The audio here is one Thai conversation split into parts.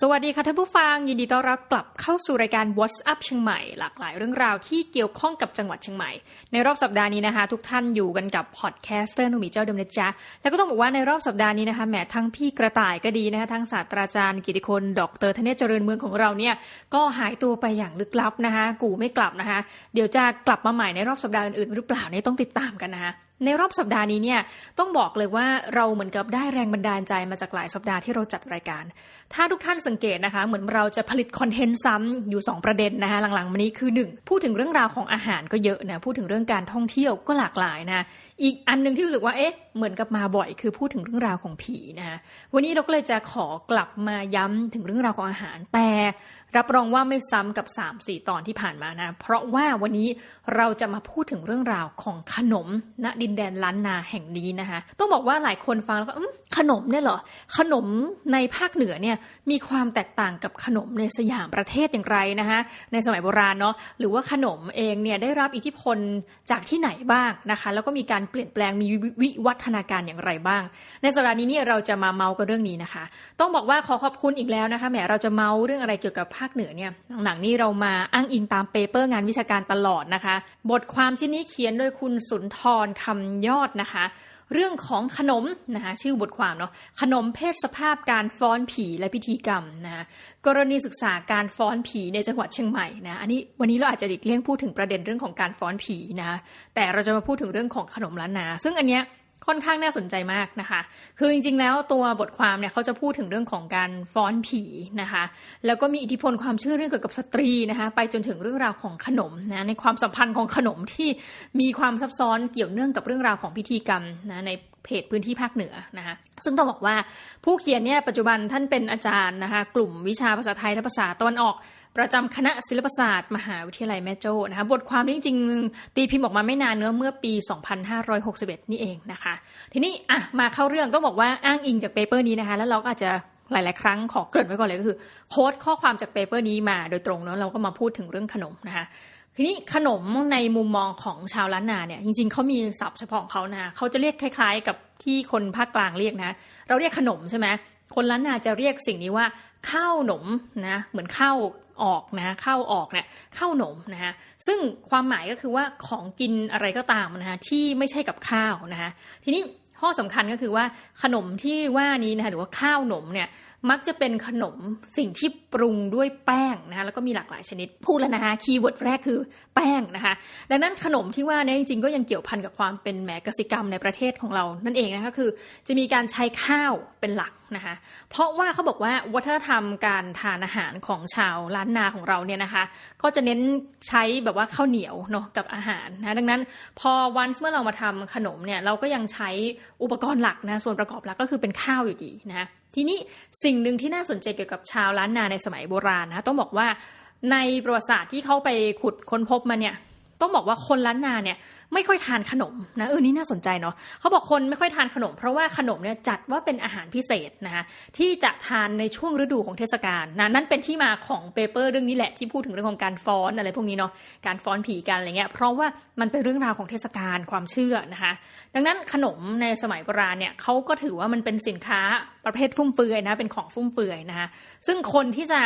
สวัสดีค่ะท่านผู้ฟัง ยินดีต้อนรับกลับเข้าสู่รายการ What's Up เชียงใหม่ หลากหลายเรื่องราวที่เกี่ยวข้องกับจังหวัดเชียงใหม่ ในรอบสัปดาห์นี้นะคะ ทุกท่านอยู่กันกับพอดแคสเตอร์นุมีเจ้าเดิมนะจ๊ะ แล้วก็ต้องบอกว่าในรอบสัปดาห์นี้นะคะแหมทั้งพี่กระต่ายก็ดีนะคะทั้งศาสตราจารย์กิติคนดรธเนศเจริญเมืองของเราเนี่ยก็หายตัวไปอย่างลึกลับนะคะ กูไม่กลับนะคะ เดี๋ยวจะกลับมาใหม่ในรอบสัปดาห์อื่นๆหรือเปล่าเนี่ยต้องติดตามกันนะคะ ในรอบสัปดาห์นี้เนี่ยต้องบอกเลยว่าเราเหมือนกับได้แรงบันดาลใจมาจากหลายสัปดาห์ที่เราจัดรายการ ถ้าทุกท่านสังเกตนะคะ เหมือนเราจะผลิตคอนเทนต์ซ้ำอยู่ 2 ประเด็นนะคะหลังๆมานี้คือ 1 พูดถึงเรื่องราวของอาหารก็เยอะนะพูดถึงเรื่องการท่องเที่ยวก็หลากหลายนะ อีกอันหนึ่งที่รู้สึกว่าเอ๊ะเหมือนกับมาบ่อยคือพูดถึงเรื่องราวของผีนะคะวันนี้เราก็เลยจะขอกลับมาย้ำถึงเรื่องราวของอาหาร แต่รับรองว่าไม่ซ้ำกับ 3-4 ตอนที่ผ่านมานะ เพราะว่าวันนี้เราจะมาพูดถึงเรื่องราวของขนมณดินแดนล้านนาแห่งนี้นะคะต้องบอกว่าหลายคนฟังแล้วก็ขนมเนี่ยเหรอขนมในภาคเหนือเนี่ยมีความแตกต่างกับขนมในสยามประเทศอย่างไรนะคะในสมัยโบราณเนาะหรือว่าขนมเองเนี่ยได้รับอิทธิพลจากที่ไหนบ้างนะคะ แล้วก็มีการเปลี่ยนแปลงมีวิวัฒนาการอย่างไรบ้าง ในสัปดาห์นี้เนี่ยเราจะมาเมากันเรื่องนี้นะคะ ต้องบอกว่าขอขอบคุณอีกแล้วนะคะแหมเราจะเมาเรื่องอะไรเกี่ยวกับภาคเหนือเนี่ยหลังๆนี่เรามาอ้างอิงตามเปเปอร์งานวิชาการตลอดนะคะ บทความชิ้นนี้เขียนโดยคุณสุนทรคำยอดนะคะ เรื่องของขนมนะคะชื่อบทความเนาะขนมเพศสภาพการฟ้อนผีและพิธีกรรมนะคะกรณีศึกษาการฟ้อนผีในจังหวัดเชียงใหม่นะอันนี้วันนี้เราอาจจะดิกเลี่ยงพูดถึงประเด็นเรื่องของการฟ้อนผีนะคะแต่เราจะมาพูดถึงเรื่องของขนมล้านนา ซึ่งอันเนี้ย ค่อนข้างน่าสนใจมากนะคะ คือจริงๆแล้วตัวบทความเนี่ยเขาจะพูดถึงเรื่องของการฟ้อนผีนะคะ แล้วก็มีอิทธิพลความเชื่อเรื่องเกี่ยวกับสตรีนะคะ ไปจนถึงเรื่องราวของขนมนะ ในความสัมพันธ์ของขนมที่มีความซับซ้อนเกี่ยวเนื่องกับเรื่องราวของพิธีกรรมนะในเพจพื้นที่ภาคเหนือนะคะซึ่งต้องบอกว่าผู้เขียนเนี่ยปัจจุบันท่านเป็นอาจารย์นะคะกลุ่มวิชาภาษาไทยและภาษาตะวันออก ประจำคณะศิลปศาสตร์ มหาวิทยาลัยแม่โจ้นะคะบทความนี้จริงๆตีพิมพ์ออกมาไม่นานเนื้อเมื่อปี 2561 นี่เองนะคะ ทีนี้อะมาเข้าเรื่องต้องบอกว่าอ้างอิงจากเปเปอร์นี้นะคะ แล้วเราก็อาจจะหลาย ๆ ครั้งขอเกริ่นไว้ก่อนเลยก็คือโค้ดข้อความจากเปเปอร์นี้มาโดยตรงเนาะเราก็มาพูดถึงเรื่องขนมนะคะทีนี้ขนมในมุมมองของชาวล้านนาเนี่ยจริง ๆเขามีศัพท์เฉพาะของเขานะเขาจะเรียกคล้าย ๆ กับที่คนภาคกลางเรียกนะ เราเรียกขนมใช่ไหมคนล้านนาจะเรียกสิ่งนี้ว่าข้าวหนมนะเหมือนข้าว ออกนะเข้าออกเนี่ยข้าวหนมนะฮะซึ่งความหมายก็คือว่าของกินอะไรก็ตามนะคะที่ไม่ใช่กับข้าวนะฮะทีนี้ ข้อสำคัญก็คือว่าขนมที่ว่านี้นะคะหรือว่าข้าวหนมเนี่ยมักจะเป็นขนมสิ่งที่ปรุงด้วยแป้งนะคะแล้วก็มีหลากหลายชนิดพูดแล้วนะคะคีย์เวิร์ดแรกคือแป้งนะคะ ดังนั้นขนมที่ว่านี่ยจริงๆก็ยังเกี่ยวพันกับความเป็นแหมกสิกรรมในประเทศของเรานั่นเองนะคะคือ จะมีการใช้ข้าวเป็นหลักนะคะ เพราะว่าเขาบอกว่าวัฒนธรรมการทานอาหารของชาวล้านนาของเราเนี่ยนะคะ ก็จะเน้นใช้แบบว่าข้าวเหนียวเนาะกับอาหารนะดังนั้นพอวันเมื่อเรามาทำขนมเนี่ยเราก็ยังใช้อุปกรณ์หลักนะส่วนประกอบหลักก็คือเป็นข้าวอยู่ดีนะคะทีนี้สิ่งหนึ่งที่น่าสนใจเกี่ยวกับชาวล้านนาในสมัยโบราณนะต้องบอกว่าในประวัติศาสตร์ที่เขาไปขุดค้นพบมาเนี่ยต้องบอกว่าคนล้านนาเนี่ยไม่ค่อยทานขนมนะเออนี่น่าสนใจเนาะเขาบอกคนไม่ค่อยทานขนม เพราะว่าขนมเนี่ยจัดว่าเป็นอาหารพิเศษนะคะที่จะทานในช่วงฤดูของเทศกาลนะนั่นเป็นที่มาของเปเปอร์เรื่องนี้แหละที่พูดถึงเรื่องของการฟ้อนอะไรพวกนี้เนาะการฟ้อนผีกันอะไรเงี้ยเพราะว่ามันเป็นเรื่องราวของเทศกาลความเชื่อนะคะดังนั้นขนมในสมัยโบราณเนี่ยเขาก็ถือว่ามันเป็นสินค้าประเภทฟุ่มเฟือยนะเป็นของฟุ่มเฟือยนะคะซึ่งคนที่จะ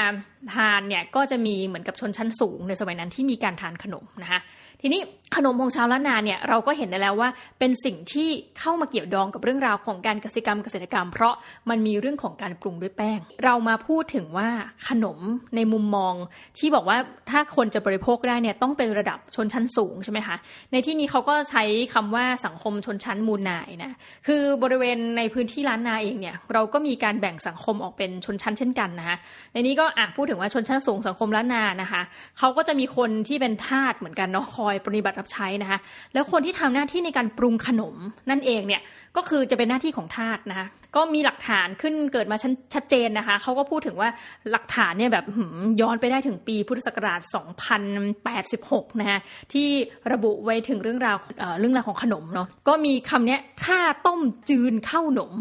ทานเนี่ยก็จะมีเหมือนกับชนชั้นสูงในสมัยนั้นที่มีการทานขนมนะคะทีนี้ ขนมของชาวล้านนาเนี่ยเราก็เห็นได้แล้วว่าเป็นสิ่งที่เข้ามาเกี่ยวดองกับเรื่องราวของการเกษตรกรรมเกษตรกรรม เพราะมันมีเรื่องของการปรุงด้วยแป้ง เรามาพูดถึงว่าขนมในมุมมอง ที่บอกว่าถ้าคนจะบริโภคได้เนี่ยต้องเป็นระดับชนชั้นสูงใช่ไหมคะในที่นี้เขาก็ใช้คำว่าสังคมชนชั้นมูลนายนะคือบริเวณในพื้นที่ล้านนาเองเนี่ยเราก็มีการแบ่งสังคมออกเป็นชนชั้นเช่นกันนะคะในนี้ก็อะพูดถึงว่าชนชั้นสูงสังคมล้านนานะคะเขาก็จะมีคนที่เป็นทาสเหมือนกันเนาะคอยปฏิบัติรับใช้นะคะแล้วคนที่ทำหน้าที่ในการปรุงขนมนั่นเองเนี่ยก็คือจะเป็นหน้าที่ของทาสนะคะก็มีหลักฐานขึ้นเกิดมาชัดเจนนะคะเขาก็พูดถึงว่าหลักฐานเนี่ยแบบย้อนไปได้ถึงปีพุทธศักราช 2086 นะคะที่ระบุไว้ถึงเรื่องราวเรื่องราวของขนมเนาะก็มีคำนี้ค่าต้มจืนข้าวหนม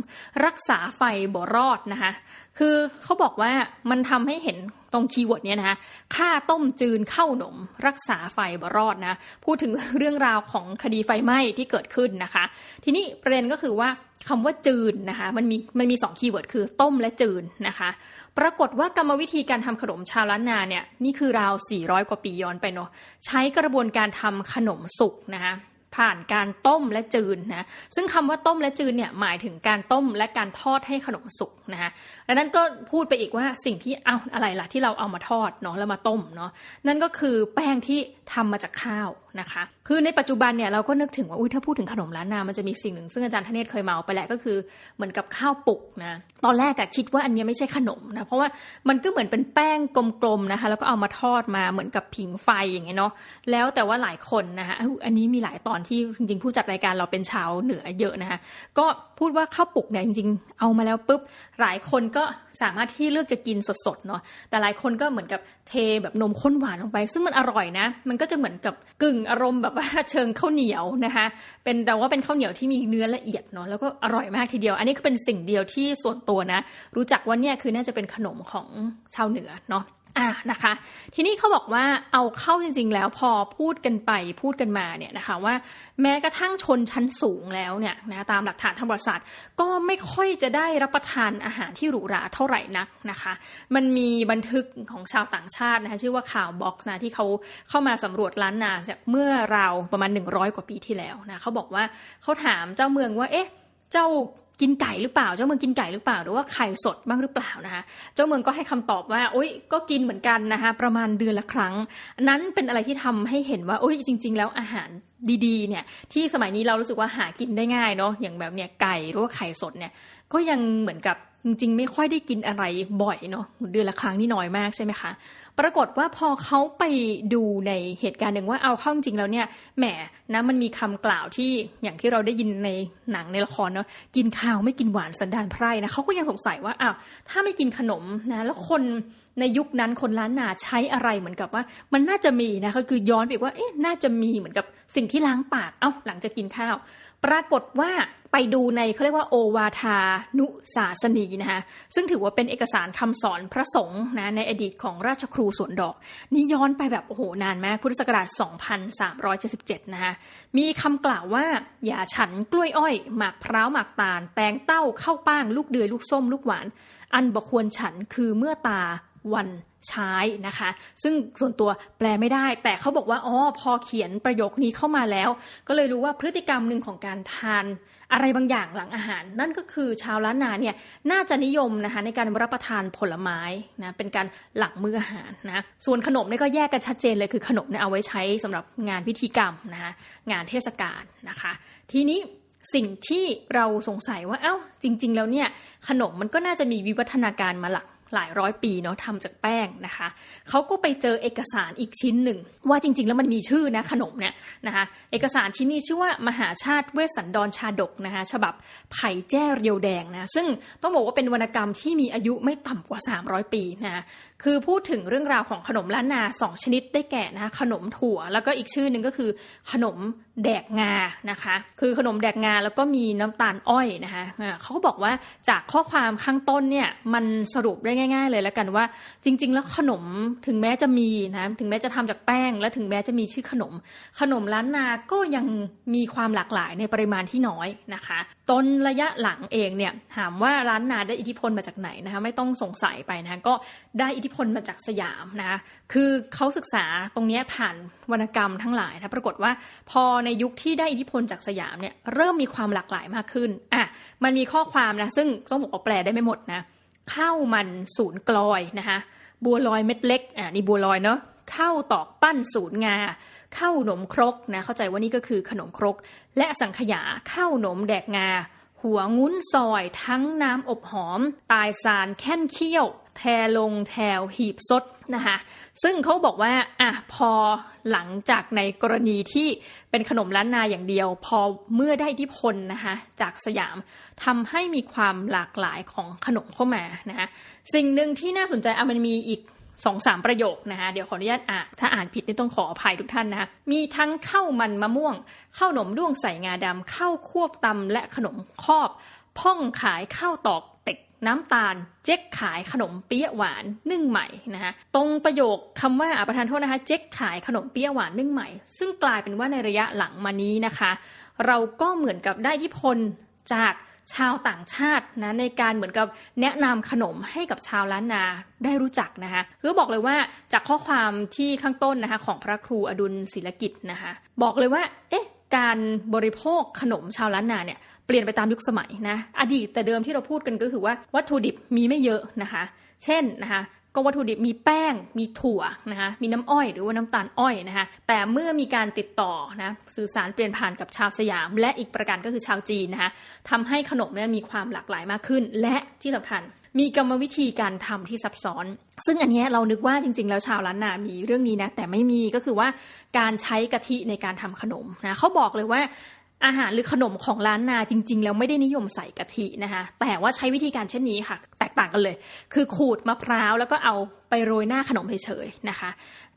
รักษาไฟบ่รอดนะคะ คือเขาบอกว่ามันทำให้เห็นตรงคีย์เวิร์ดเนี้ยนะคะค่าต้มจืนข้าวหนม รักษาไฟบรอดนะ พูดถึงเรื่องราวของคดีไฟไหม้ที่เกิดขึ้นนะคะ ทีนี้ประเด็นก็คือว่าคำว่าจืนนะคะ มันมีมันมีสองคีย์เวิร์ดคือต้มและจืนนะคะ ปรากฏว่ากรรมวิธีการทำขนมชาวล้านนาเนี่ยนี่คือราว 400 กว่าปีย้อนไปเนาะใช้กระบวนการทำขนมสุกนะคะ ผ่านการต้มและจืนนะซึ่งคำว่าต้มและจืนเนี่ยหมายถึงการต้มและการทอดให้ขนมสุกนะคะดังนั้นก็พูดไปอีกว่าสิ่งที่เอาอะไรล่ะที่เราเอามาทอดเนาะแล้วมาต้มเนาะนั่นก็คือแป้งที่ ทำมาจากข้าวนะคะ คือในปัจจุบันเนี่ยเราก็นึกถึงว่าอุ้ยถ้าพูดถึงขนมล้านนา มันจะมีสิ่งหนึ่ง ซึ่งอาจารย์ธเนศเคยเมาไปแล้วก็คือเหมือนกับข้าวปุกนะ ตอนแรกอะคิดว่าอันนี้ไม่ใช่ขนมนะ เพราะว่ามันก็เหมือนเป็นแป้งกลมๆนะคะ แล้วก็เอามาทอดมาเหมือนกับผิงไฟอย่างเงี้ยเนาะ แล้วแต่ว่าหลายคนนะคะอันนี้มีหลายตอนที่จริงๆผู้จัดรายการเราเป็นชาวเหนือเยอะนะคะ ก็พูดว่าข้าวปุกเนี่ยจริง ๆ เอามาแล้วปุ๊บหลายคนก็สามารถที่เลือกจะกินสดๆเนาะ แต่หลายคนก็เหมือนกับเทแบบนมข้นหวานลงไป ซึ่งมันอร่อยนะ มันก็จะเหมือนกับกึ่งอารมณ์แบบว่าเชิงข้าวเหนียวนะคะเป็นแต่ว่าเป็นข้าวเหนียวที่มีเนื้อละเอียดเนาะแล้วก็อร่อยมากทีเดียว อันนี้ก็เป็นสิ่งเดียวที่ส่วนตัวนะ รู้จักว่าเนี่ยคือน่าจะเป็นขนมของชาวเหนือเนาะ อะนะคะ ทีนี้เขาบอกว่าเอาเข้าจริง ๆ แล้วพอพูดกันไปพูดกันมาเนี่ยนะคะว่าแม้กระทั่งชนชั้นสูงแล้วเนี่ยนะตามหลักฐานทางประวัติศาสตร์ก็ไม่ค่อยจะได้รับประทานอาหารที่หรูหราเท่าไหร่นักนะคะ มันมีบันทึกของชาวต่างชาตินะคะชื่อว่าข่าวบ็อกซ์นะที่เขาเข้ามาสำรวจล้านนาเมื่อราวประมาณ 100 กว่าปีที่แล้วนะเขาบอกว่าเขาถามเจ้าเมืองว่าเอ๊ะเจ้า กินไก่หรือเปล่า เจ้าเมืองกินไก่หรือเปล่า หรือว่าไข่สดบ้างหรือเปล่านะคะ เจ้าเมืองก็ให้คำตอบว่าโอ๊ยก็กินเหมือนกันนะคะประมาณเดือนละครั้ง นั้นเป็นอะไรที่ทำให้เห็นว่าโอ๊ยจริง ๆ แล้วอาหารดีๆเนี่ยที่สมัยนี้เรารู้สึกว่าหากินได้ง่ายเนาะอย่างแบบเนี่ยไก่หรือว่าไข่สดเนี่ยก็ยังเหมือนกับ จริง ๆ ไม่ค่อยได้กินอะไรบ่อยเนาะเดือนละครั้งนี่น้อยมากใช่ไหมคะ ปรากฏว่าพอเขาไปดูในเหตุการณ์หนึ่งว่าเอาเข้าจริงแล้วเนี่ยแหมนะมันมีคำกล่าวที่อย่างที่เราได้ยินในหนังในละครเนาะกินข้าวไม่กินหวานสันดานไพร่นะเขาก็ยังสงสัยว่าอ้าวถ้าไม่กินขนมนะแล้วคนในยุคนั้นคนล้านนาใช้อะไรเหมือนกับว่า มันน่าจะมีนะคะคือย้อนไปว่าเอ๊ะน่าจะมีเหมือนกับสิ่งที่ล้างปากเอ้าหลังจากกินข้าว ปรากฏว่าไปดูในเขาเรียกว่าโอวาทานุศาสนีนะคะซึ่งถือว่าเป็นเอกสารคำสอนพระสงฆ์นะในอดีตของราชครูสวนดอก นี่ย้อนไปแบบโอ้โหนานมากพุทธศักราช 2377 นะคะมีคำกล่าวว่า อย่าฉันกล้วยอ้อย หมากพร้าวหมากตาล แตงเต้าข้าวป้าง ลูกเดือย ลูกส้ม ลูกหวาน อันบกควรฉันคือเมื่อตาวัน ใช้นะคะ ซึ่งส่วนตัวแปลไม่ได้ แต่เขาบอกว่าอ๋อพอเขียนประโยคนี้เข้ามาแล้ว ก็เลยรู้ว่าพฤติกรรมหนึ่งของการทานอะไรบางอย่างหลังอาหาร นั่นก็คือชาวล้านนาเนี่ยน่าจะนิยมนะคะในการรับประทานผลไม้นะเป็นการหลังมื้ออาหารนะส่วนขนมนี่ก็แยกกันชัดเจนเลยคือขนมเนี่ยเอาไว้ใช้สำหรับงานพิธีกรรมนะคะงานเทศกาลนะคะ ทีนี้สิ่งที่เราสงสัยว่าเอา้าจริง ๆ แล้วเนี่ยขนมมันก็น่าจะมีวิวัฒนาการมาหลัก หลายร้อยปีเนาะทำจากแป้งนะคะเขาก็ไปเจอเอกสารอีกชิ้นหนึ่ง ว่าจริง ๆ แล้วมันมีชื่อนะขนมเนี่ยนะคะเอกสารชิ้นนี้ชื่อว่ามหาชาติเวสสันดรชาดกนะคะฉบับไผ่แจ้เรียวแดงนะซึ่งต้องบอกว่าเป็นวรรณกรรมที่มีอายุไม่ต่ำกว่า 300 ปีนะ คือพูดถึงเรื่องราวของขนมล้านนาสองชนิดได้แก่นะคะขนมถั่ว แล้วก็อีกชื่อหนึ่งก็คือ ขนมแดกงานะคะ คือขนมแดกงาแล้วก็มีน้ำตาลอ้อยนะคะเขาก็บอกว่าจากข้อความข้างต้นเนี่ยมันสรุปได้ง่าย ๆ เลยแล้วกันว่า จริง ๆ แล้วขนมถึงแม้จะมีนะถึงแม้จะทำจากแป้ง และถึงแม้จะมีชื่อขนม ขนมล้านนาก็ยังมีความหลากหลายในปริมาณที่น้อยนะคะต้นระยะหลังเองเนี่ยถามว่าร้านนาได้อิทธิพลมาจากไหนนะคะไม่ต้องสงสัยไปนะก็ได้อิทธิธิพลมาจากสยามนะคะคือเขาศึกษาตรงนี้ผ่านวรรณกรรมทั้งหลายนะปรากฏว่าพอในยุคที่ได้อิทธิพลจากสยามเนี่ยเริ่มมีความหลากหลายมากขึ้นอะมันมีข้อความนะซึ่งต้องบอกว่าแปลได้ไม่หมดนะข้าวมันศูนย์กลอยนะคะบัวลอยเม็ดเล็กอะนี่บัวลอยเนาะข้าวตอกปั้นศูนย์งาข้าวหนมครกนะเข้าใจว่านี่ก็คือขนมครก และสังขยาข้าวหนมแดกงา หัวงุ้นซอย ทั้งน้ำอบหอม ตายสารแค่นเคี้ยว แทลงแถวหีบซดนะคะซึ่งเขาบอกว่าอะพอหลังจากในกรณีที่เป็นขนมล้านนาอย่างเดียว พอเมื่อได้อิทธิพลนะคะจากสยามทำให้มีความหลากหลายของขนมเข้ามานะคะสิ่งหนึ่งที่น่าสนใจอะมันมีอีกสองสามประโยคนะคะเดี๋ยวขออนุญาตอ่านถ้าอ่านผิดนี่ต้องขออภัยทุกท่านนะคะมีทั้งข้าวมันมะม่วงข้าวหนมด้วงใส่งาดำข้าวควบตำและขนมครอบ พ่องขายข้าวตอก น้ำตาลเจ๊กขายขนมเปี๊ยะหวานนึ่งใหม่นะคะตรงประโยคคำว่าประธานโทษนะคะเจ๊กขายขนมเปี๊ยะหวานนึ่งใหม่ ซึ่งกลายเป็นว่าในระยะหลังมานี้นะคะ เราก็เหมือนกับได้อิทธิพลจากชาวต่างชาตินะในการเหมือนกับแนะนำขนมให้กับชาวล้านนาได้รู้จักนะคะคือบอกเลยว่าจากข้อความที่ข้างต้นนะคะของพระครูอดุลศิลกิจนะคะบอกเลยว่าเอ๊ะ การบริโภคขนมชาวล้านนาเนี่ยเปลี่ยนไปตามยุคสมัยนะอดีตแต่เดิมที่เราพูดกันก็คือว่าวัตถุดิบมีไม่เยอะนะคะ เช่นนะคะก็วัตถุดิบมีแป้งมีถั่วนะคะมีน้ำอ้อยหรือว่าน้ำตาลอ้อยนะคะแต่เมื่อมีการติดต่อนะสื่อสารเปลี่ยนผ่านกับชาวสยาม และอีกประการก็คือชาวจีนนะคะทำให้ขนมเนี่ยมีความหลากหลายมากขึ้น และที่สำคัญ มีกรรมวิธีการทำที่ซับซ้อน ซึ่งอันนี้เรานึกว่าจริง ๆ แล้วชาวล้านนา มีเรื่องนี้นะ แต่ไม่มีก็คือว่าการใช้กะทิในการทำขนมนะเขาบอกเลยว่าอาหารหรือขนมของล้านนาจริง ๆ แล้วไม่ได้นิยมใส่กะทินะคะแต่ว่าใช้วิธีการเช่นนี้ค่ะ แตกต่างกันเลย คือขูดมะพร้าวแล้วก็เอาไปโรยหน้าขนมเฉยๆนะคะ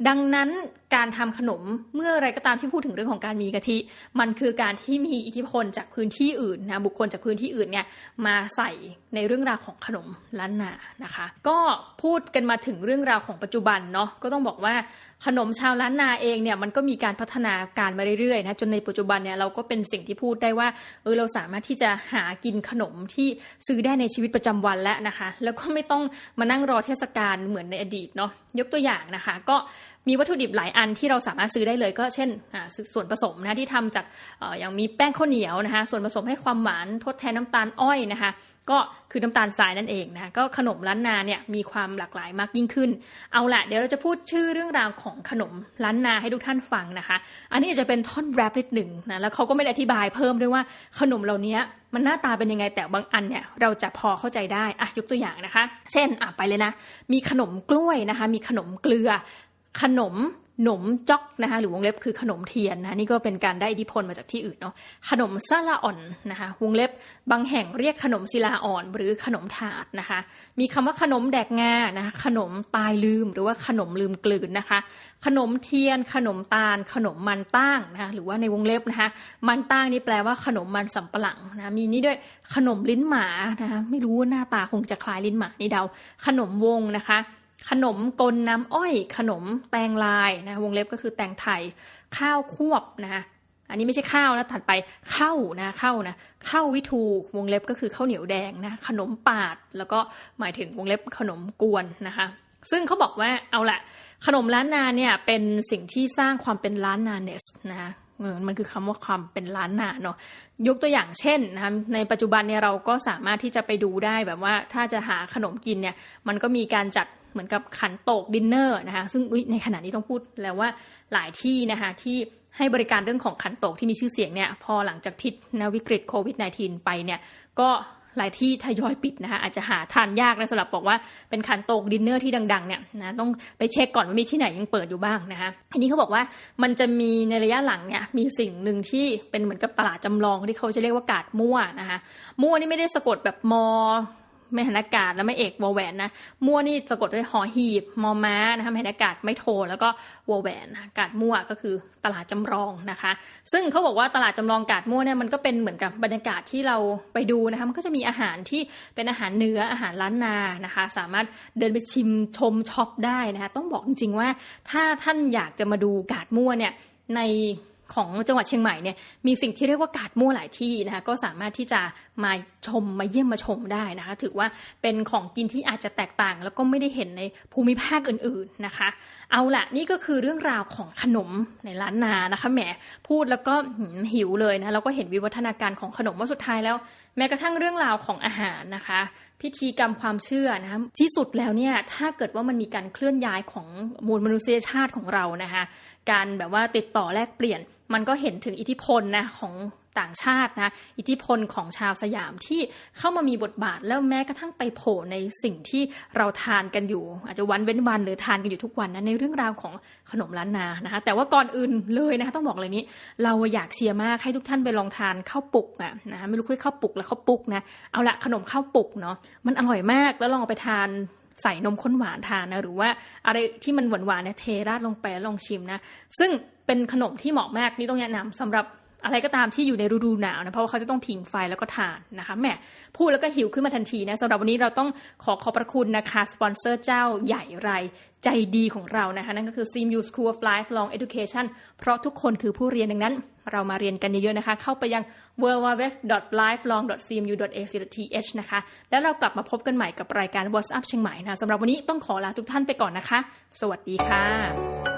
ดังนั้น การทำขนมเมื่อไรก็ตามที่พูดถึงเรื่องของการมีกะทิ มันคือการที่มีอิทธิพลจากพื้นที่อื่นนะบุคคลจากพื้นที่อื่นเนี่ยมาใส่ในเรื่องราวของขนมล้านนานะคะ ก็พูดกันมาถึงเรื่องราวของปัจจุบันเนาะก็ต้องบอกว่าขนมชาวล้านนาเองเนี่ยมันก็มีการพัฒนาการมาเรื่อยๆนะจนในปัจจุบันเนี่ยเราก็เป็นสิ่งที่พูดได้ว่าเออเราสามารถที่จะหากินขนมที่ซื้อได้ในชีวิตประจำวันแล้วนะคะ แล้วก็ไม่ต้องมานั่งรอเทศกาลเหมือนในอดีตเนาะยกตัวอย่างนะคะ ก็มีวัตถุดิบหลายอันที่เราสามารถซื้อได้เลยก็เช่นส่วนผสมนะที่ทำจากอย่างมีแป้งข้าวเหนียวนะคะส่วนผสมให้ความหวานทดแทนน้ำตาลอ้อยนะคะก็คือน้ำตาลทรายนั่นเองนะก็ขนมล้านนาเนี่ยมีความหลากหลายมากยิ่งขึ้น เอาละเดี๋ยวเราจะพูดชื่อเรื่องราวของขนมล้านนาให้ทุกท่านฟังนะคะ อันนี้จจะเป็นท่อนแรปนิดหนึ่งนะแล้วเขาก็ไม่ได้อธิบายเพิ่มด้วยว่าขนมเหล่านี้มันหน้าตาเป็นยังไงแต่บางอันเนี่ยเราจะพอเข้าใจได้อะยกตัวอย่างนะคะ เช่นอะไปเลยนะ มีขนมกล้วยนะคะ มีขนมเกลือ ขนมหนมจ๊อกนะคะหรือวงเล็บคือขนมเทียนนะนี่ก็เป็นการได้อิทธิพลมาจากที่อื่นเนาะขนมซาลาอ่อนนะคะวงเล็บบางแห่งเรียกขนมศิลาอ่อน หรือขนมถาดนะคะ มีคำว่าขนมแดกงานะคะขนมตายลืมหรือว่าขนมลืมกลืนนะคะ ขนมเทียน ขนมตาล ขนมมันตั้งนะคะหรือว่าในวงเล็บนะคะมันตั้งนี่แปลว่าขนมมันสำปะหลังนะมีนี่ด้วยขนมลิ้นหมานะคะไม่รู้หน้าตาคงจะคล้ายลิ้นหมานี่เดาขนมวงนะคะ ขนมกลน้ำอ้อย ขนมแตงลายนะวงเล็บก็คือแตงไทย ข้าวควบนะคะอันนี้ไม่ใช่ข้าวนะถัดไปข้าวนะข้าวนะข้าววิทูวงเล็บก็คือข้าวเหนียวแดงนะขนมปาด แล้วก็หมายถึงวงเล็บขนมกวนนะคะ ซึ่งเขาบอกว่าเอาละขนมล้านนาเนี่ยเป็นสิ่งที่สร้างความเป็นล้านนาเนสนะคะมันคือคำว่าความเป็นล้านนาเนาะยกตัวอย่างเช่นนะคะในปัจจุบันเนี่ยเราก็สามารถที่จะไปดูได้แบบว่าถ้าจะหาขนมกินเนี่ยมันก็มีการจัด เหมือนกับขันโตกดินเนอร์นะคะซึ่งในขณะนี้ต้องพูดแล้วว่าหลายที่นะคะที่ให้บริการเรื่องของขันโตกที่มีชื่อเสียงเนี่ยพอหลังจากพิษนะวิกฤตโควิด -19 ไปเนี่ยก็หลายที่ทยอยปิดนะคะอาจจะหาทานยากนะสำหรับบอกว่าเป็นขันโตกดินเนอร์ที่ดังๆเนี่ยนะต้องไปเช็คก่อนว่ามีที่ไหนยังเปิดอยู่บ้างนะคะอันนี้เขาบอกว่ามันจะมีในระยะหลังเนี่ยมีสิ่งหนึ่งที่เป็นเหมือนกับตลาดจำลองที่เขาจะเรียกว่ากาดมั่วนะคะมั่วนี่ไม่ได้สะกดแบบมอ ไม่หันอากาศแล้วไม่เอกวอแหวนนะมั่วนี่สะกดด้วยหอหีบมอม้านะคะไม่หันอากาศไม่โทแล้วก็วอแหวนกาดมั่วก็คือตลาดจำลองนะคะ ซึ่งเขาบอกว่าตลาดจำลองกาดมั่วเนี่ยมันก็เป็นเหมือนกับบรรยากาศที่เราไปดูนะคะมันก็จะมีอาหารที่เป็นอาหารเนื้ออาหารล้านนานะคะ สามารถเดินไปชิมชมช็อปได้นะคะต้องบอกจริงๆว่าถ้าท่านอยากจะมาดูกาดมั่วเนี่ยใน ของจังหวัดเชียงใหม่เนี่ยมีสิ่งที่เรียกว่ากาดมั่วหลายที่นะคะก็สามารถที่จะมาชมมาเยี่ยมมาชมได้นะคะถือว่าเป็นของกินที่อาจจะแตกต่าง แล้วก็ไม่ได้เห็นในภูมิภาคอื่นๆนะคะ เอาละนี่ก็คือเรื่องราวของขนมในล้านนานะคะแหมพูดแล้วก็หิวเลยนะแล้วก็เห็นวิวัฒนาการของขนมว่าสุดท้ายแล้ว แม้กระทั่งเรื่องราวของอาหารนะคะ พิธีกรรมความเชื่อนะที่สุดแล้วเนี่ยถ้าเกิดว่ามันมีการเคลื่อนย้ายของมูลมนุษยชาติของเรานะคะการแบบว่าติดต่อแลกเปลี่ยน มันก็เห็นถึงอิทธิพลนะของต่างชาตินะอิทธิพลของชาวสยามที่เข้ามามีบทบาทแล้วแม้กระทั่งไปโผล่ในสิ่งที่เราทานกันอยู่ อาจจะวันเว้นวันหรือทานกันอยู่ทุกวันนะในเรื่องราวของขนมล้านนานะคะแต่ว่าก่อนอื่นเลยนะคะต้องบอกเลยนี้ เราอยากเชียร์มากให้ทุกท่านไปลองทานข้าวปุกนะนะไม่รู้คุยข้าวปุกแล้วข้าวปุกนะเอาละขนมข้าวปุกเนาะมันอร่อยมากแล้วลองเอาไปทานใส่นมข้นหวานทานนะหรือว่าอะไรที่มันหวานๆเนี่ยเทราดลงไปลองชิมนะซึ่ง เป็นขนมที่เหมาะมากนี่ต้องแนะนำสำหรับอะไรก็ตามที่อยู่ในฤดูหนาวนะเพราะว่าเขาจะต้องผิงไฟแล้วก็ทานนะคะแหมพูดแล้วก็หิวขึ้นมาทันทีนะสำหรับวันนี้เราต้องขอขอบพระคุณนะคะสปอนเซอร์เจ้าใหญ่ไรายใจดีของเรานะคะนั่นก็คือ CMU School of Lifelong Education เพราะทุกคนคือผู้เรียนดังนั้น เรามาเรียนกันเยอะๆนะคะ เข้าไปยัง www.lifelong.cmu.ac.th นะคะ แล้วเรากลับมาพบกันใหม่กับรายการ What's Up เชียงใหม่นะสำหรับวันนี้ต้องขอลาทุกท่านไปก่อนนะคะ สวัสดีค่ะ